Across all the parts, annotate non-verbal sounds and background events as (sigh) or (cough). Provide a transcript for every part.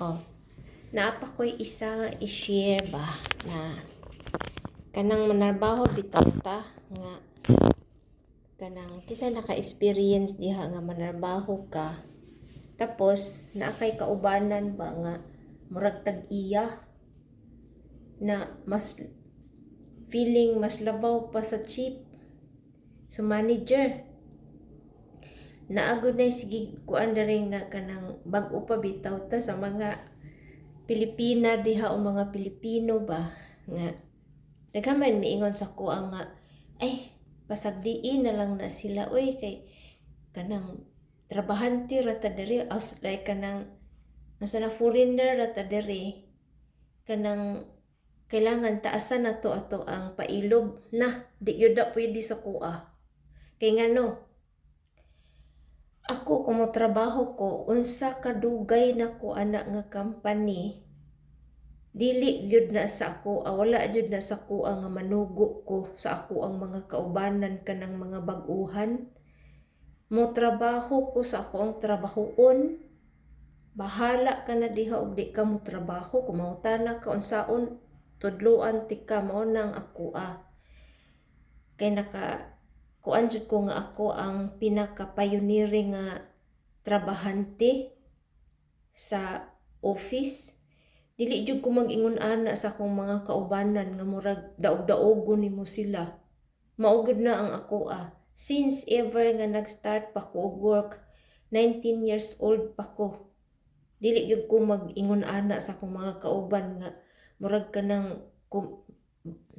Oh, naapa ko'y isa i-share ba na kanang manarbaho bitaw ta nga kanang kisa naka-experience diha nga manarbaho ka. Tapos naakay kaubanan ba nga murag tag iya na mas feeling mas labaw pa sa chief sa manager naagod na sige kuan rin nga kanang bag-o pa bitaw ta sa mga Pilipina diha o mga Pilipino ba? Nga nagkaman miingon sa ko nga ay pasagdiin na lang na sila oy kay kanang trabahante rata diri as like kanang nasa na foreigner rata diri kanang kailangan taasan na to ato ang pailob na di yun na pwede sa kuha. Kay nga no ako kumo trabaho ko unsa kadugay na ko anak nga company. Dili gyud na sa ako ah, wala gyud na sa ko nga manugo ko sa ako ang mga kaubanan kanang mga bag-uhan. Mo trabaho ko sa ako ang trabahoon. Bahala ka na diha og di ka mo trabaho. Kumangutana ka unsaon tudloan ti ka nang ako ah. Kay naka kuan jud ko nga ako ang pinaka pioneering nga trabahante sa office dili jud ko mag-ingon ana sa akong mga kaubanan nga murag daog-daogon nimo sila. Maugod na ang ako ah. Since ever nga nag-start pa ko og work 19 years old pa ko. Dili jud ko mag-ingon ana sa akong mga kauban nga murag kanang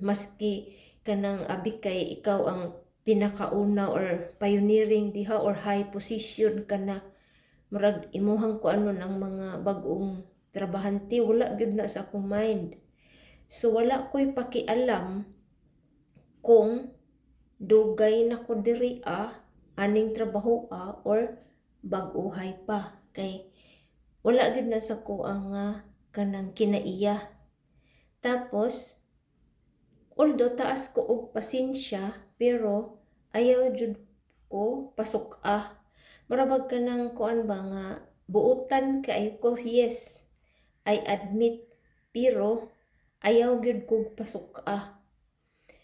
maski kanang abi kay ikaw ang pinakauna or pioneering diha or high position ka na. Murag imuhang ko ano ng mga bagong trabahante wala gyud na sa akong mind. So wala ko'y pakialam kung dugay na ko diri ah aning trabaho ah or bag-uhay pa. Kay wala gyud na sa ko ang nga kanang kinaiya. Tapos although taas ko og pasensya pero ayaw jud ko pasok ah marabag ka ng kuan ba nga buutan kay ko yes I admit. Pero ayaw gyud ko pasok ah.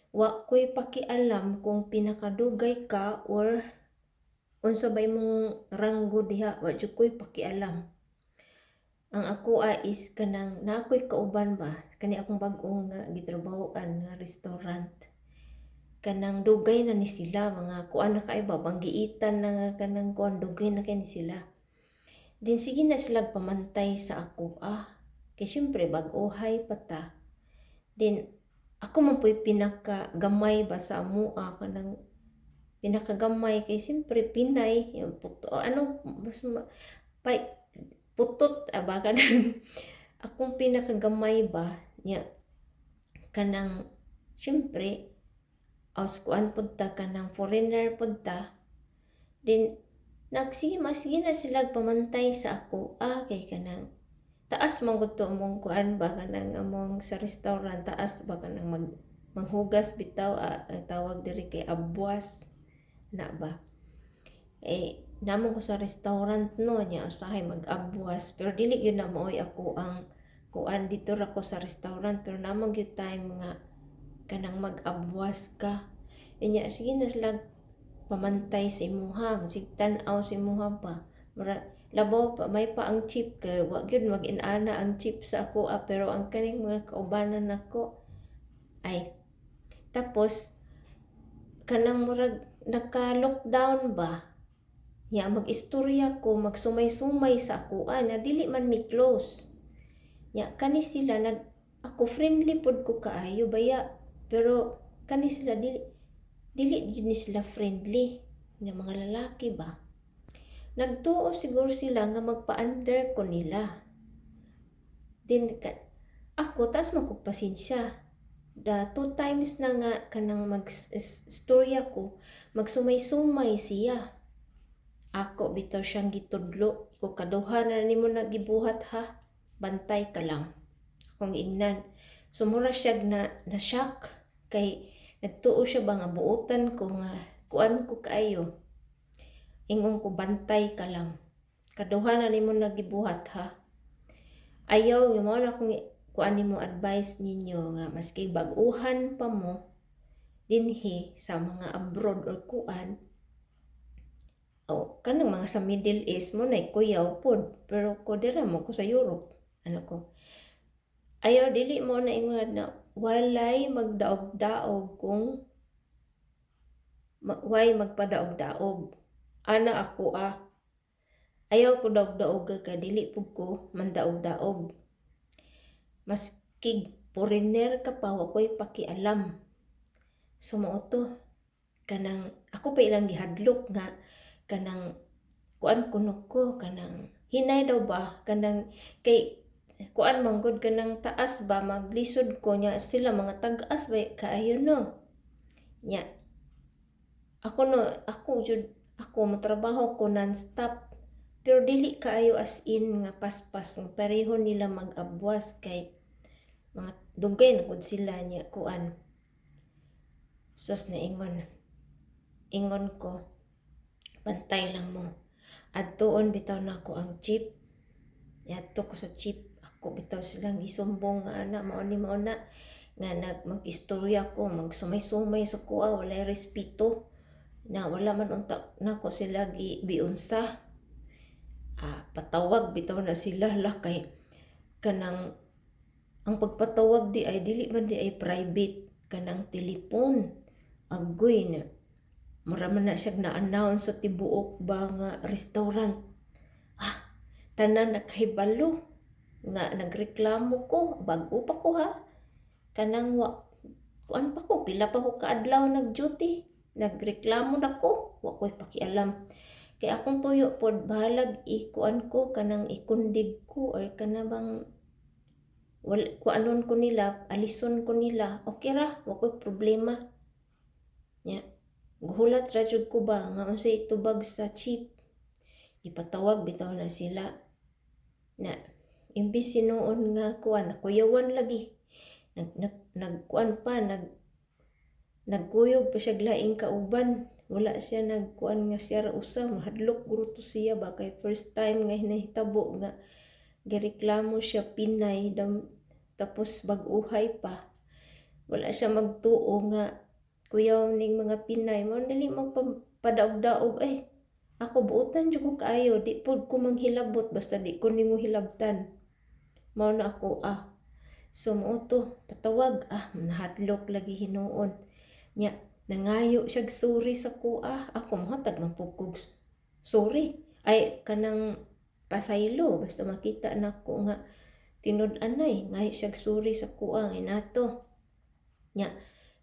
Wa ko'y pakialam kung pinakadugay ka or unsa bay mong ranggo diha wa jud ko'y pakialam. Ang ako ah, is kanang na ako'y kauban ba kani akong bag-ong nga gitrabahoan nga restaurant kanang dugay na ni sila mga kuan na kay babang giitan na nga kanang kuan dugay na kay ni sila. Din sige na sila pamantay sa ako. Ah kay syempre bag-ohay pa ta. Din ako man po'y pinaka gamay ba sa amo ah kanang pinakagamay. Kay syempre Pinay. Yung puto ano mas ma, pa, putot aba kanang (laughs) akong pinakagamay ba nya kanang syempre aus kuan pud ta kanang foreigner pud ta din nagsige magsige na sila pamantay sa ako. Ah kay kanang taas man gud to among kuan ba kanang among sa restaurant taas ba kanang mag manghugas bitaw ah, tawag diri kay abwas na ba? Eh namon ko sa restaurant no nya usahay mag-abwas pero dili gyud na maoy ako ang kuan. Dito ra ko sa restaurant pero namon gyud time nga kanang mag-abwas ka. Inya sige na sila pamantay sa imuha sig tan-aw sa imuha pa. Mura labaw pa may pa ang chip kay wa gyud mag-inana ang chip sa ako ah, pero ang kaning mga kaubanan nako ay tapos kanang murag naka-lockdown ba? Ya mag-istorya ko, magsumay-sumay sa ako, ah, na dili man mi close. Ya kani sila nag ako friendly pod ko kaayo baya, pero kani sila dili dili jud ni sila friendly nga mga lalaki ba. Nagtuo siguro sila nga magpa-under ko nila. Din ako taas man kog pasensya. Da two times na nga kanang mag-storya ko, magsumay-sumay siya ako bitaw siyang gitudlo ko kaduha na nimo nagibuhat ha bantay ka lang akong ingnan sumura siya na na shock. Kay nagtuo siya ba nga buutan ko nga kuan ko kaayo? Ingon ko bantay ka lang. Kaduha na nimo nagibuhat ha? Ayaw nga mao na kung kuan nimo advice ninyo nga maski bag-uhan pa mo dinhi sa mga abroad or kuan o kanang mga sa Middle East mo na kuyaw pod. Pero ko dira mo ko sa Europe. Ano ko ayaw dili mo na ingon na walay magdaog-daog kung way magpadaog-daog. Ana ako ah. Ayaw ko daog-daog ka dili pud ko mandaog-daog. Maski foreigner ka pa wa ko'y pakialam. So mao to kanang ako pa ilang gihadlok nga kanang kuan kuno ko kanang hinay daw ba? Kanang kay kuan man gud kanang taas ba maglisod ko nya sila mga tag-as ba kaayo no nya ako no ako jud ako motrabaho ko non-stop pero dili kaayo as in nga paspas nga pareho nila mag-abwas kay mga dugay na gud sila nya kuan sus na ingon ingon ko Pantay lang mo. At doon bitaw na ako ang jeep. Yato ko sa jeep. Ako bitaw silang isumbong nga ana. Mao ni mao na. Nga nag mag-istorya ko. Magsumay-sumay sa kuha. Walay respeto. Na wala man unta na ko sila gi, giunsa. Ah, patawag bitaw na sila lakay. Kanang ang pagpatawag di ay dili man di ay private kanang telepon agoy na Mura man na siya na-announce sa tibuok ba nga restaurant. Ah, tanan nakahibalo nga nagreklamo ko bago pa ko ha. Kanang wa kuan pa ko pila pa ko kaadlaw nag-duty. Nagreklamo na ko, wa ko'y pakialam. Kay akong tuyo pod bahalag ikuan ko kanang ikundig ko or kanabang wal kuanon ko nila, alison ko nila. Okay ra, wa ko'y problema. Nya, yeah Guhulat ra jud ko ba nga unsay tubag sa chip. Ipatawag bitaw na sila na imbis sinuon nga kuan kuyawan lagi. Nag nag nagkuan pa nag nagkuyog pa siya laing kauban. Wala siya nagkuan nga siya usa mahadlok guro to siya ba kay first time nga hinahitabo nga gireklamo siya Pinay dam, tapos bag-uhay pa. Wala siya magtuo nga kuyaw ning mga Pinay mo dali magpadaog-daog eh ako buotan jud ko kaayo di pod ko manghilabot basta di ko nimo hilabtan mao na ako ah so mo to patawag ah nahadlok lagi hinuon. Nya nangayo siya sorry sa ko ah ako mahatag man pugkog sorry. Ay kanang pasaylo basta makita nako nga tinud-anay ngayo siya sorry sa kuha nga nato. Nya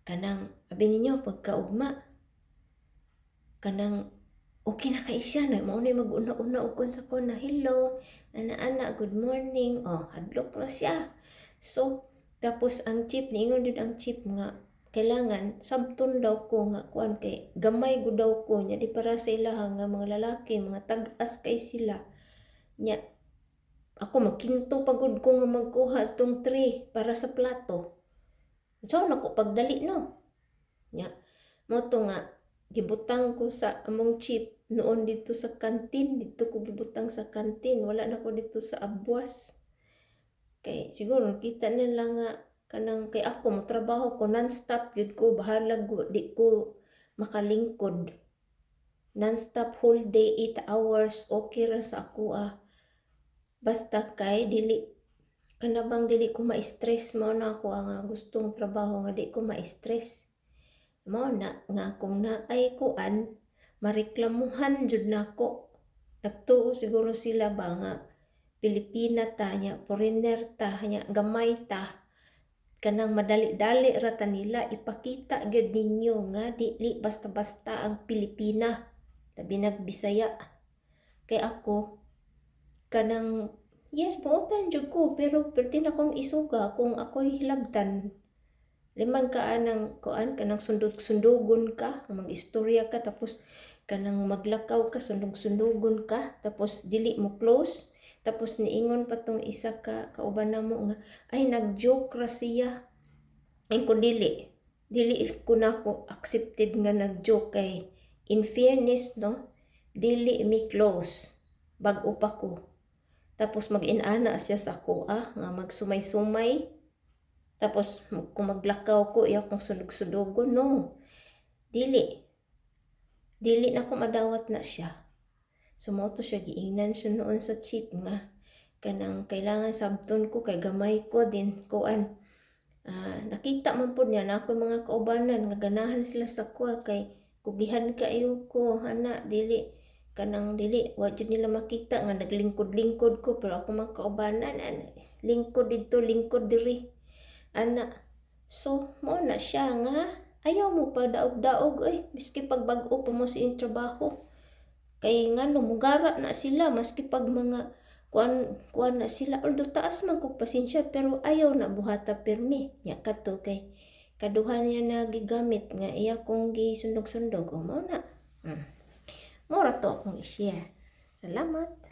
kanang abi ninyo pagkaugma kanang okay na kay siya na mao ni mag-una-una og sa kon na hello ana-ana good morning. Oh hadlok na siya. So tapos ang chip niingon din ang chip nga kailangan sabton daw ko nga kuan kay gamay gud daw ko. Nya di para sa ilaha nga mga lalaki mga tag-as kay sila. Nya ako magkinto pagod ko nga magkuha tong tray para sa plato. So, nako pagdali no. Nya, mo to nga gibutang ko sa among chip noon dito sa kantin, dito ko gibutang sa kantin, wala na ko dito sa abwas. Kay siguro kita nila nga kanang kay ako mo trabaho ko non-stop yun ko bahalag di ko makalingkod. Non-stop whole day 8 hours okay ra sa ako ah. Basta kay dili kanabang dili ko ma-stress mo na ako ang gustong trabaho nga di ko ma-stress mo na nga kung na ay kuan mareklamuhan jud nako. Nagtuo siguro sila ba nga Pilipina ta nya foreigner ta nya gamay ta. Kanang madali-dali ra ta nila ipakita gyud ninyo nga dili basta-basta ang Pilipina. Labi nagbisaya kay ako kanang Yes, buotan jud ko pero perti na kong isuga kung ako'y hilabtan. Liman ka anang kuan kanang sundog-sundugon ka, mag-istorya ka tapos kanang maglakaw ka sundog-sundugon ka tapos dili mo close tapos niingon pa tong isa ka kauban namo nga ay nag-joke ra siya. Ay ko dili dili ko na ko accepted nga nag-joke kay in fairness no dili mi close bag-o pa ko Tapos mag-inana siya sa kuha nga magsumay-sumay. Tapos kung maglakaw ko, iya kong sunog-sudogon. No. Dili. Dili na ko madawat na siya. Sumoto siya, giingnan siya noon sa cheat nga. Kanang kailangan sabton ko, kay gamay ko din, kuan. Ah, nakita man po niya na ako mga kaubanan nga ganahan sila sa kuha kay kugihan kayo ko ana dili kanang dili wa jud nila makita nga naglingkod-lingkod ko pero ako mga kaubanan ana lingkod dito lingkod diri ana so mo na siya nga. Ayaw mo pa daog-daog ay miski pag bag-o pa mo sa iyong trabaho. Kay nga no mugara na sila maski pag mga kuan kuan na sila. Although taas man pasensya pero ayaw na buhata pirmi. Nya kadto kay kaduha niya na gigamit nga iya kong gisundog-sundog. O mao na. Mm. Mora to akong i-share. Salamat